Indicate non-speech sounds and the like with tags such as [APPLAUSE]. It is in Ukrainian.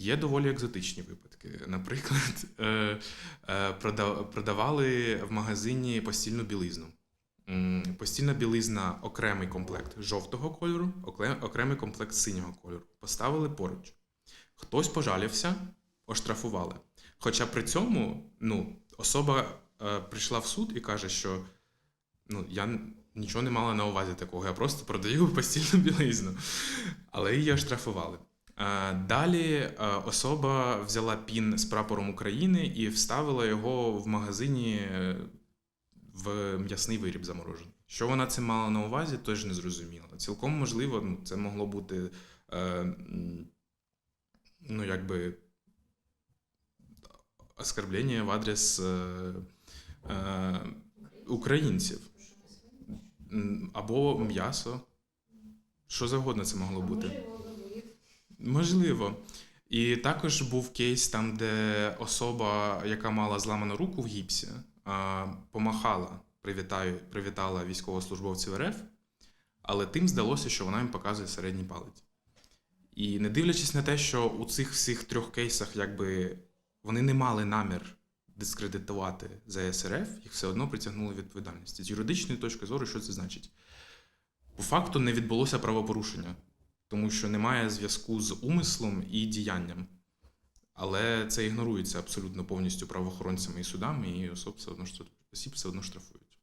Є доволі екзотичні випадки. Наприклад, [LAUGHS] е, е, прода- продавали в магазині постільну білизну. Постільна білизна окремий комплект жовтого кольору, окремий комплект синього кольору. Поставили поруч. Хтось пожалівся, оштрафували. Хоча при цьому ну, особа е, прийшла в суд і каже, що ну, я нічого не мала на увазі такого, я просто продаю [LAUGHS] постільну білизну. Але її оштрафували. Е, Далі е, особа взяла пін з прапором України і вставила його в магазині е, в м'ясний виріб заморожений. Що вона це мала на увазі, теж не зрозуміло. Цілком можливо, ну, це могло бути ну, якби оскорблення в адрес українців. Або м'ясо. Що завгодно це могло бути. Можливо. І також був кейс там, де особа, яка мала зламану руку в гіпсі, помахала, привітала військовослужбовців РФ, але тим здалося, що вона їм показує середній палець. І не дивлячись на те, що у цих всіх трьох кейсах якби вони не мали намір дискредитувати ЗСРФ, їх все одно притягнули відповідальності. З юридичної точки зору, що це значить? По факту не відбулося правопорушення тому що немає зв'язку з умислом і діянням. Але це ігнорується абсолютно повністю правоохоронцями і судами, і осіб все одно, штрафують.